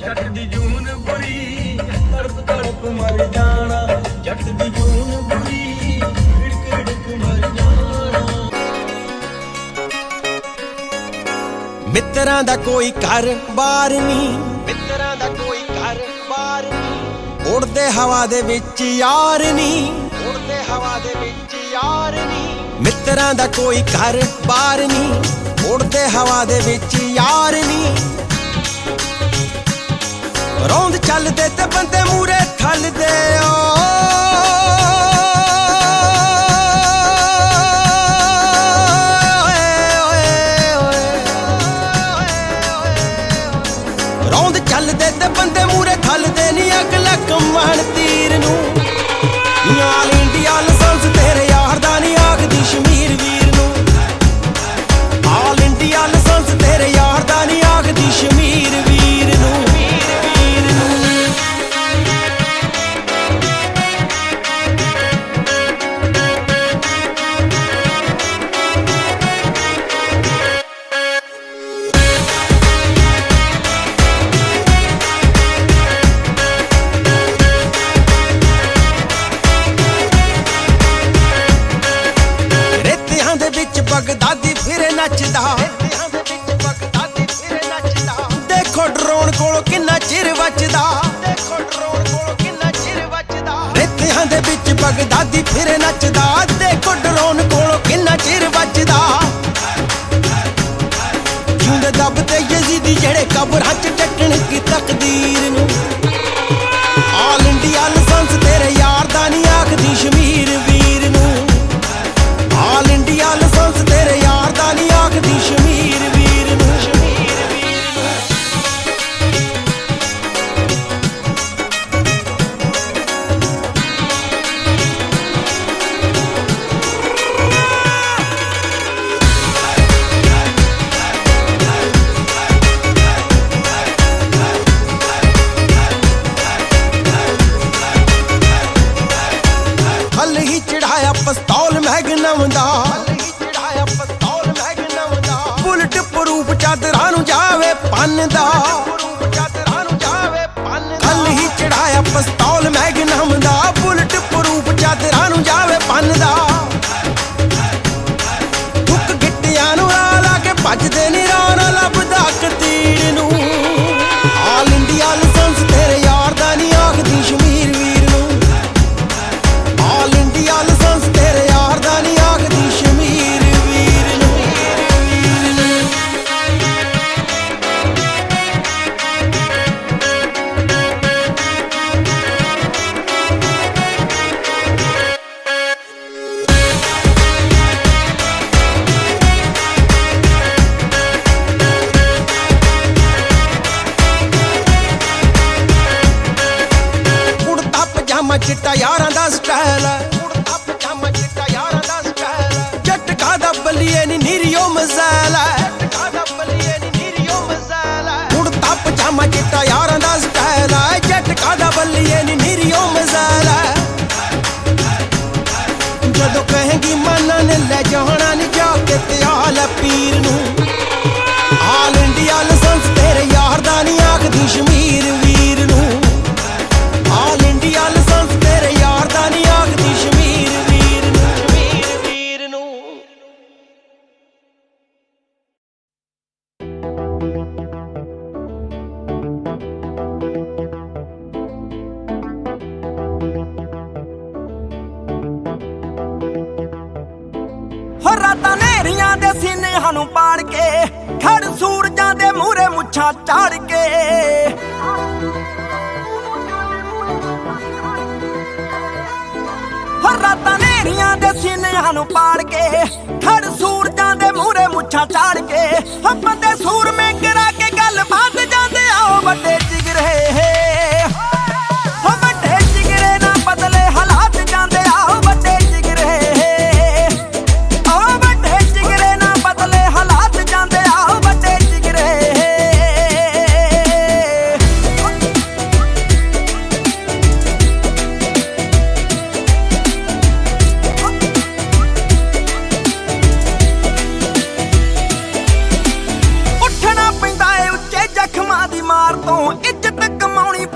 ਜੱਟ ਦੀ ਜੂਨ ਬੁਰੀ ਤੜਪ ਤੜਪ ਮਰ ਜਾਣਾ। ਜੱਟ ਦੀ ਜੂਨ ਬੁਰੀ ਢਿੜਕ ਢਿੜਕ ਮਰ ਜਾਣਾ। ਮਿੱਤਰਾਂ ਦਾ ਕੋਈ ਘਰ ਬਾਰ ਨਹੀਂ। ਮਿੱਤਰਾਂ ਦਾ ਕੋਈ ਘਰ ਬਾਰ ਨਹੀਂ। ਉੜਦੇ ਹਵਾ ਦੇ ਵਿੱਚ ਯਾਰ ਨਹੀਂ। ਉੜਦੇ ਹਵਾ ਦੇ ਵਿੱਚ ਯਾਰ ਨਹੀਂ। ਮਿੱਤਰਾਂ ਦਾ ਕੋਈ ਘਰ ਬਾਰ ਨਹੀਂ। ਉੜਦੇ ਹਵਾ ਦੇ ਵਿੱਚ ਯਾਰ ਨਹੀਂ। ਚੱਲਦੇ ਤੇ ਬੰਦੇ ਮੂਰੇ ਨੱਚਦਾ। ਦੇਖੋ ਡਰੋਨ ਕੋਲੋਂ ਕਿੰਨਾ ਚਿਰ ਵੱਜਦਾ ਦੇਖੋ ਡਰੋਨ ਕੋਲੋਂ ਕਿੰਨਾ ਚਿਰ ਵੱਜਦਾ ਰੇਤਿਆਂ ਦੇ ਵਿੱਚ ਬਗਦਾਦੀ ਫਿਰੇ ਨੱਚਦਾ। ਦੇਖੋ ਡਰੋਨ ਕੋਲ ਕਿੰਨਾ ਚਿਰ ਵੱਜਦਾ ਜਿਉਂਦੇ ਦੱਬ ਤੇ ਯਜ਼ੀਦੀ ਜਿਹੜੇ ਕਬਰਾਂ 'ਚ ਟੱਕਣ ਕੀ ਤਕਦੀਰ ਨੂੰ। ਪਿਸਤੌਲ ਮੈਗਨਮ ਦਾ ਹਲ ਹੀ ਚੜਾਇਆ ਪਿਸਤੌਲ ਮੈਗਨਮ ਦਾ ਬੁਲਟ ਪ੍ਰੂਫ ਚਾਦਰਾਂ ਨੂੰ ਜਾਵੇ ਪੰਨ ਦਾ ਪ੍ਰੂਫ ਚਾਦਰਾਂ ਨੂੰ ਜਾਵੇ ਪੰਨ ਦਾ ਹਲ ਹੀ ਚੜਾਇਆ ਪਿਸਤੌਲ ਮੈਗਨਮ ਦਾ ਬੁਲਟ ਪ੍ਰੂਫ ਚਾਦਰਾਂ ਨੂੰ ਜਾਵੇ ਪੰਨ ਦਾ ਹੁੱਕ ਗਿੱਟਿਆਂ ਨੂੰ ਆ ਲਾ ਕੇ ਭੱਜਦੇ ਨੀ ਚਿੱਟਾ ਯਾਰਾਂ ਦਾ ਸਟਾਈਲ ਹੈ। ਕੁੜਤਾ ਪਜਾਮਾ ਚਿੱਟਾ ਯਾਰਾਂ ਦਾ ਸਟਾਈਲ ਹੈ। ਜੱਟ ਕਾ ਦਾ ਬੱਲੀਏ ਨੀ ਨੀਰੀਓ ਮਜ਼ਾਲ ਹੈ। ਜੱਟ ਕਾ ਦਾ ਬੱਲੀਏ ਨੀ ਨੀਰੀਓ ਮਜ਼ਾਲ ਹੈ। ਕੁੜਤਾ ਪਜਾਮਾ ਚਿੱਟਾ ਯਾਰਾਂ ਦਾ ਸਟਾਈਲ ਹੈ। ਜੱਟ ਕਾ ਦਾ ਬੱਲੀਏ ਨੀ ਨੀਰੀਓ ਮਜ਼ਾਲ ਹੈ। ਜਦੋਂ ਕਹੇਗੀ ਮਨ ਨੇ ਲੈ ਜਾਣਾ ਹੋ ਨੇਰੀਆਂ ਦੇ ਸੀਨਿਆਂ ਨੂੰ ਪਾੜ ਕੇ, ਖੜ ਸੂਰਜਾਂ ਦੇ ਮੂਹਰੇ ਮੁੱਛਾਂ ਚਾੜ ਕੇ। ਰਾਤਾਂ ਨੇਰੀਆਂ ਦੇ ਸੀਨਿਆਂ ਨੂੰ ਪਾੜ ਕੇ, ਖੜ ਸੂਰਜਾਂ ਦੇ ਮੂਹਰੇ ਮੁੱਛਾਂ ਚਾੜ ਕੇ। ਹੋ ਬੰਦੇ ਸੂਰਮੇ ਕਰਾ ਕੇ ਗੱਲ ਬਾਤ ਤੋਂ ਇੱਜ਼ਤ ਕਮਾਉਣੀ